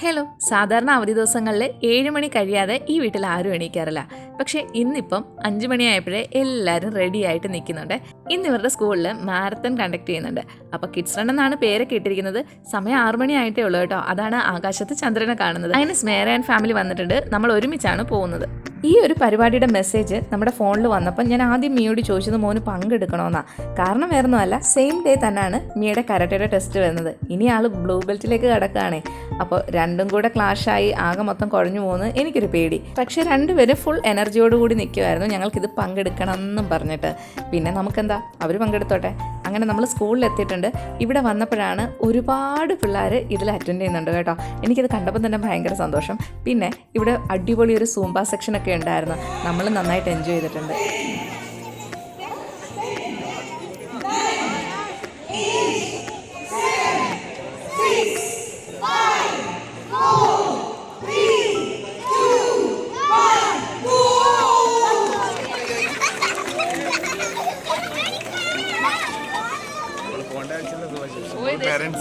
Hello സാധാരണ അവധി ദിവസങ്ങളിൽ ഏഴ് മണി കഴിയാതെ ഈ വീട്ടിൽ ആരും എണീക്കാറില്ല. പക്ഷേ ഇന്നിപ്പം അഞ്ച് മണിയായപ്പോഴേ എല്ലാവരും റെഡി ആയിട്ട് നിൽക്കുന്നുണ്ട്. ഇന്ന് ഇവരുടെ സ്കൂളിൽ മാരത്തൺ കണ്ടക്ട് ചെയ്യുന്നുണ്ട്. അപ്പോൾ കിഡ്സ് റൺ എന്നാണ് പേരൊക്കെ ഇട്ടിരിക്കുന്നത്. സമയം ആറ് മണിയായിട്ടേ ഉള്ളൂ കേട്ടോ. അതാണ് ആകാശത്ത് ചന്ദ്രനെ കാണുന്നത്. അതിന് സ്മേര ആൻഡ് ഫാമിലി വന്നിട്ടുണ്ട്. നമ്മൾ ഒരുമിച്ചാണ് പോകുന്നത്. ഈ ഒരു പരിപാടിയുടെ മെസ്സേജ് നമ്മുടെ ഫോണിൽ വന്നപ്പോൾ ഞാൻ ആദ്യം മിയോട് ചോദിച്ചത് മോന് പങ്കെടുക്കണമെന്നാ കാരണം വേറൊന്നുമല്ല സെയിം ഡേ തന്നെയാണ് മിയുടെ കരട്ടയുടെ ടെസ്റ്റ് വരുന്നത്. ഇനി ആൾ ബ്ലൂ ബെൽറ്റിലേക്ക് കിടക്കുകയാണേ അപ്പോൾ രണ്ടും കൂടെ ക്ലാഷായി ആകെ മൊത്തം കുഴഞ്ഞു പോകുന്നു എനിക്കൊരു പേടി. പക്ഷേ രണ്ടുപേരും ഫുൾ എനർജിയോടുകൂടി നിൽക്കുമായിരുന്നു ഞങ്ങൾക്കിത് പങ്കെടുക്കണം എന്നും പറഞ്ഞിട്ട്. പിന്നെ നമുക്കെന്താ? അവർ പങ്കെടുത്തോട്ടെ. അങ്ങനെ നമ്മൾ സ്കൂളിൽ എത്തിയിട്ടുണ്ട്. ഇവിടെ വന്നപ്പോഴാണ് ഒരുപാട് പിള്ളേർ ഇതിൽ അറ്റൻഡ് ചെയ്യുന്നുണ്ട് കേട്ടോ. എനിക്കിത് കണ്ടപ്പോൾ തന്നെ ഭയങ്കര സന്തോഷം. പിന്നെ ഇവിടെ അടിപൊളി ഒരു സൂംബ സെക്ഷനൊക്കെ ഉണ്ടായിരുന്നു. നമ്മൾ നന്നായിട്ട് എൻജോയ് ചെയ്തിട്ടുണ്ട്.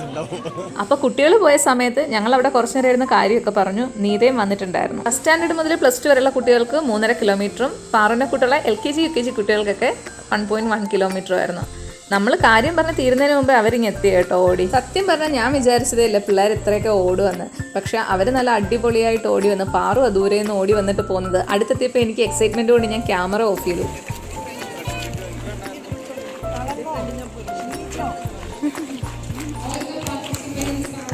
ഉണ്ടാവും. കുട്ടികൾ പോയ സമയത്ത് ഞങ്ങൾ അവിടെ കുറച്ചു നേരം ഇരുന്ന് കാര്യമൊക്കെ പറഞ്ഞു. നീതയും വന്നിട്ടുണ്ടായിരുന്നു. ഫസ്റ്റ് സ്റ്റാൻഡേർഡ് മുതൽ പ്ലസ് ടു വരെയുള്ള കുട്ടികൾക്ക് മൂന്നര കിലോമീറ്ററും പാറിന്റെ കുട്ടികളെ L K G U K G കുട്ടികൾക്കൊക്കെ വൺ പോയിന്റ് വൺ കിലോമീറ്ററും ആയിരുന്നു. നമ്മൾ കാര്യം പറഞ്ഞ് തീരുന്നതിന് മുമ്പേ അവരിങ്ങ് എത്തി കേട്ടോ ഓടി. സത്യം പറഞ്ഞാൽ ഞാൻ വിചാരിച്ചതേ ഇല്ല പിള്ളേർ ഇത്രയൊക്കെ ഓടുവന്ന് പക്ഷെ അവർ നല്ല അടിപൊളിയായിട്ട് ഓടി വന്ന് പാറു ദൂരെ നിന്ന് ഓടി വന്നിട്ട് പോകുന്നത് അടുത്തെത്തിയപ്പോൾ എനിക്ക് എക്സൈറ്റ്മെന്റ് കൊണ്ട് ഞാൻ ക്യാമറ ഓഫ് ചെയ്തു.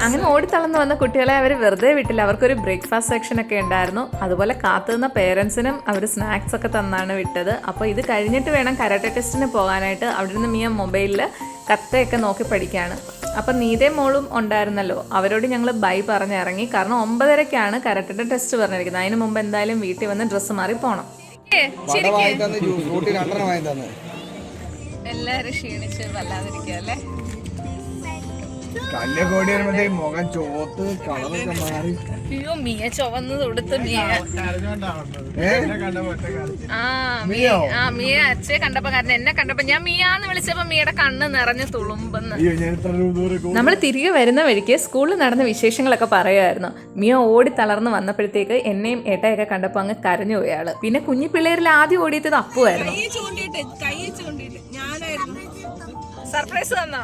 അങ്ങനെ ഓടിത്തളർന്ന് വന്ന കുട്ടികളെ അവർ വെറുതെ വിട്ടില്ല. അവർക്കൊരു ബ്രേക്ക്ഫാസ്റ്റ് സെക്ഷൻ ഒക്കെ ഉണ്ടായിരുന്നു. അതുപോലെ കാത്തുനിന്ന പേരൻസിനും അവർ സ്നാക്സ് ഒക്കെ തന്നാണ് വിട്ടത്. അപ്പോൾ ഇത് കഴിഞ്ഞിട്ട് വേണം കരാട്ടെ ടെസ്റ്റിന് പോകാനായിട്ട്. അവിടെ നിന്ന് മിയ മൊബൈലിൽ കത്തയൊക്കെ നോക്കി പഠിക്കുകയാണ് അപ്പം നീതേ മോളും ഉണ്ടായിരുന്നല്ലോ. അവരോട് ഞങ്ങൾ ബൈ പറഞ്ഞിറങ്ങി കാരണം ഒമ്പതരക്കാണ് കരാട്ടെ ടെസ്റ്റ് പറഞ്ഞിരിക്കുന്നത്. അതിന് മുമ്പ് എന്തായാലും വീട്ടിൽ വന്ന് ഡ്രസ്സ് മാറി പോകണം എല്ലാവരും ക്ഷീണിച്ച് വല്ലാതിരിക്കുക അല്ലേ? കല്ലുകോടി വരുമ്പോഴത്തേ മുഖം ചോത്ത് കളറൊക്കെ മാറി. അയ്യോ മിയ ചുവന്ന് തൊടുത്ത് മിയ. മിയോ? ആ മിയ അച്ഛയെ കണ്ടപ്പോ കാരണം എന്നെ കണ്ടപ്പോ ഞാൻ മിയാന്ന് വിളിച്ചപ്പോ മിയുടെ കണ്ണ് നിറഞ്ഞു തുളുമ്പെന്ന്. നമ്മൾ തിരികെ വരുന്ന വഴിക്ക് സ്കൂളിൽ നടന്ന വിശേഷങ്ങളൊക്കെ പറയുമായിരുന്നു. മിയ ഓടി തളർന്ന് വന്നപ്പോഴത്തേക്ക് എന്നെയും ഏട്ടയൊക്കെ കണ്ടപ്പോ അങ്ങ് കരഞ്ഞു പോയാൾ പിന്നെ കുഞ്ഞു പിള്ളേരിൽ ആദ്യം ഓടിയത് അപ്പുവായിരുന്നു. സർപ്രൈസ് തന്നാ?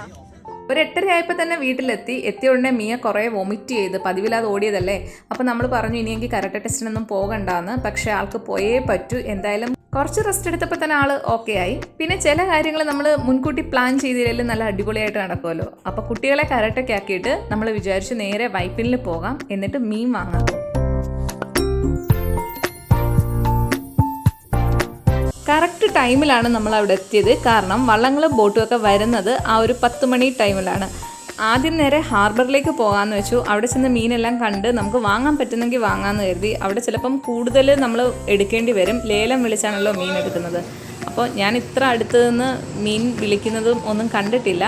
ഒരു എട്ടര ആയപ്പോൾ തന്നെ വീട്ടിലെത്തി. എത്തിയ ഉടനെ മിയ കുറേ വൊമിറ്റ് ചെയ്ത് പതിവില്ലാതെ ഓടിയതല്ലേ? അപ്പോൾ നമ്മൾ പറഞ്ഞു ഇനിയെങ്കിൽ കരട്ട ടെസ്റ്റിനൊന്നും പോകണ്ടാന്ന്. പക്ഷേ ആൾക്ക് പോയേ പറ്റൂ. എന്തായാലും കുറച്ച് റെസ്റ്റ് എടുത്തപ്പോൾ തന്നെ ആൾ ഓക്കെ ആയി. പിന്നെ ചില കാര്യങ്ങൾ നമ്മൾ മുൻകൂട്ടി പ്ലാൻ ചെയ്തില്ലെങ്കിലും നല്ല അടിപൊളിയായിട്ട് നടക്കുമല്ലോ അപ്പോൾ കുട്ടികളെ കരട്ടൊക്കെ ആക്കിയിട്ട് നമ്മൾ വിചാരിച്ചു നേരെ വൈപ്പിനിൽ പോകാം. എന്നിട്ട് മീൻ വാങ്ങാം. കറക്റ്റ് ടൈമിലാണ് നമ്മൾ അവിടെ എത്തിയത്. കാരണം വള്ളങ്ങളും ബോട്ടും ഒക്കെ വരുന്നത് ആ ഒരു പത്ത് മണി ടൈമിലാണ്. ആദ്യം നേരെ ഹാർബറിലേക്ക് പോകാമെന്ന് വെച്ചു. അവിടെ ചെന്ന് മീനെല്ലാം കണ്ട് നമുക്ക് വാങ്ങാൻ പറ്റുന്നെങ്കിൽ വാങ്ങാമെന്ന് കരുതി. അവിടെ ചിലപ്പം കൂടുതൽ നമ്മൾ എടുക്കേണ്ടി വരും. ലേലം വിളിച്ചാണല്ലോ മീൻ എടുക്കുന്നത്. അപ്പോൾ ഞാൻ ഇത്ര അടുത്ത് നിന്ന് മീൻ വിളിക്കുന്നതും ഒന്നും കണ്ടിട്ടില്ല.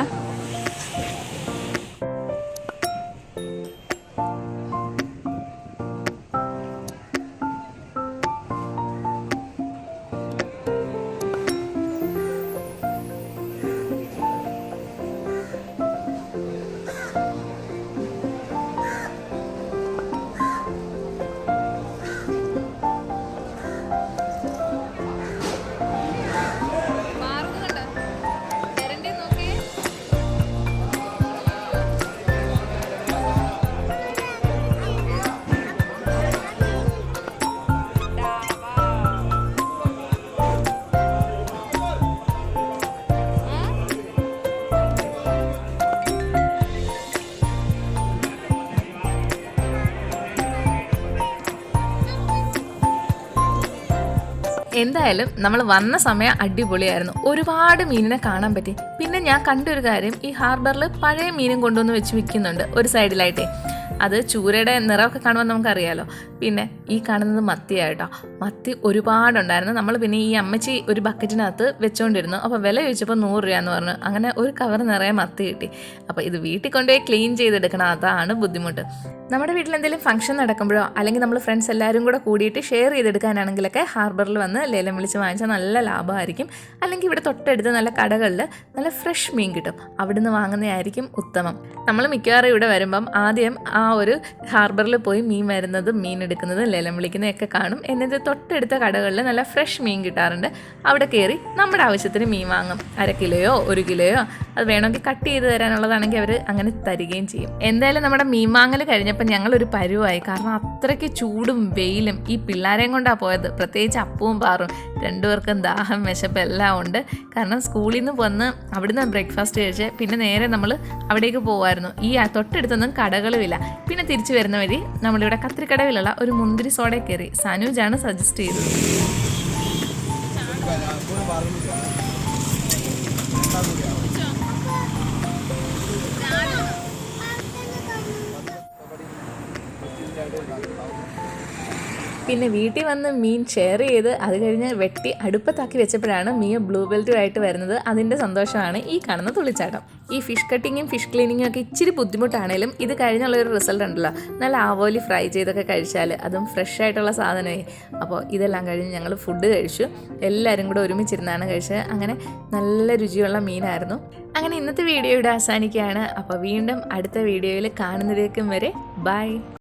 എന്തായാലും നമ്മൾ വന്ന സമയം അടിപൊളിയായിരുന്നു. ഒരുപാട് മീനിനെ കാണാൻ പറ്റി. പിന്നെ ഞാൻ കണ്ടൊരു കാര്യം ഈ ഹാർബറിൽ പഴയ മീനും കൊണ്ടുവന്ന് വെച്ച് വിൽക്കുന്നുണ്ട് ഒരു സൈഡിലായിട്ടേ. അത് ചൂരയുടെ നിറമൊക്കെ കാണുമ്പോൾ നമുക്കറിയാലോ. പിന്നെ ഈ കാണുന്നത് മത്തിയായിട്ടോ മത്തി ഒരുപാടുണ്ടായിരുന്നു. നമ്മൾ പിന്നെ ഈ അമ്മച്ചി ഒരു ബക്കറ്റിനകത്ത് വെച്ചുകൊണ്ടിരുന്നു അപ്പോൾ വില ചോദിച്ചപ്പോൾ നൂറ് രൂപ എന്ന് പറഞ്ഞു. അങ്ങനെ ഒരു കവർ നിറയെ മത്തി കിട്ടി. അപ്പോൾ ഇത് വീട്ടിൽ കൊണ്ടുപോയി ക്ലീൻ ചെയ്തെടുക്കണം. അതാണ് ബുദ്ധിമുട്ട്. നമ്മുടെ വീട്ടിൽ എന്തെങ്കിലും ഫംഗ്ഷൻ നടക്കുമ്പോഴോ അല്ലെങ്കിൽ നമ്മൾ ഫ്രണ്ട്സ് എല്ലാവരും കൂടെ കൂടിയിട്ട് ഷെയർ ചെയ്തെടുക്കാനാണെങ്കിലൊക്കെ ഹാർബറിൽ വന്ന് ലേലം വിളിച്ച് വാങ്ങിച്ചാൽ നല്ല ലാഭമായിരിക്കും. അല്ലെങ്കിൽ ഇവിടെ തൊട്ടടുത്ത് നല്ല കടകളിൽ നല്ല ഫ്രഷ് മീൻ കിട്ടും. അവിടുന്ന് വാങ്ങുന്നതായിരിക്കും ഉത്തമം. നമ്മൾ മിക്കവാറും ഇവിടെ വരുമ്പം ആദ്യം ആ ഒരു ഹാർബറിൽ പോയി മീൻ വരുന്നത് മീൻ എടുക്കുന്നതും ലേലം വിളിക്കുന്നതൊക്കെ കാണും. എന്നിട്ട് തൊട്ടടുത്ത കടകളിൽ നല്ല ഫ്രഷ് മീൻ കിട്ടാറുണ്ട്. അവിടെ കയറി നമ്മുടെ ആവശ്യത്തിന് മീൻ വാങ്ങും. അര കിലോയോ ഒരു കിലോയോ അത് വേണമെങ്കിൽ കട്ട് ചെയ്ത് തരാനുള്ളതാണെങ്കിൽ അവർ അങ്ങനെ തരികയും ചെയ്യും. എന്തായാലും നമ്മുടെ മീൻ വാങ്ങൽ കഴിഞ്ഞപ്പോൾ ഞങ്ങളൊരു പരുവായി. കാരണം അത്രയ്ക്ക് ചൂടും വെയിലും ഈ പിള്ളേരെയും കൊണ്ടാണ് പോയത്. പ്രത്യേകിച്ച് അപ്പവും പാറും. രണ്ടുപേർക്കും ദാഹം വിശപ്പ് എല്ലാം ഉണ്ട്. കാരണം സ്കൂളിൽ നിന്ന് വന്ന് അവിടുന്ന് ബ്രേക്ക്ഫാസ്റ്റ് കഴിച്ച് പിന്നെ നേരെ നമ്മൾ അവിടേക്ക് പോകുമായിരുന്നു ഈ തൊട്ടടുത്തൊന്നും കടകളുമില്ല. പിന്നെ തിരിച്ചു വരുന്ന വഴി നമ്മളിവിടെ കത്തിരിക്കടവിലുള്ള ഒരു മുന്തിരി സോഡ കയറി സനൂജാണ് സജസ്റ്റ് ചെയ്തത്. പിന്നെ വീട്ടിൽ വന്ന് മീൻ ഷെയർ ചെയ്ത് അത് കഴിഞ്ഞ് വെട്ടി അടുപ്പത്താക്കി വെച്ചപ്പോഴാണ് മീൻ ബ്ലൂ ബെൽറ്റുമായിട്ട് വരുന്നത്. അതിന്റെ സന്തോഷമാണ് ഈ കാണുന്ന തുള്ളിച്ചാട്ടം. ഈ ഫിഷ് കട്ടിങ്ങും ഫിഷ് ക്ലീനിങ്ങും ഒക്കെ ഇച്ചിരി ബുദ്ധിമുട്ടാണേലും ഇത് കഴിഞ്ഞുള്ള ഒരു റിസൾട്ട് ഉണ്ടല്ലോ. നല്ല ആവോലി ഫ്രൈ ചെയ്തൊക്കെ കഴിച്ചാൽ അതും ഫ്രഷ് ആയിട്ടുള്ള സാധനമായി അപ്പോൾ ഇതെല്ലാം കഴിഞ്ഞ് ഞങ്ങൾ ഫുഡ് കഴിച്ചു. എല്ലാവരും കൂടെ ഒരുമിച്ചിരുന്നാണ് കഴിച്ചത്. അങ്ങനെ നല്ല രുചിയുള്ള മീനായിരുന്നു. അങ്ങനെ ഇന്നത്തെ വീഡിയോ ഇവിടെ അവസാനിക്കുകയാണ്. അപ്പോൾ വീണ്ടും അടുത്ത വീഡിയോയിൽ കാണുന്നതേക്കും വരെ ബൈ.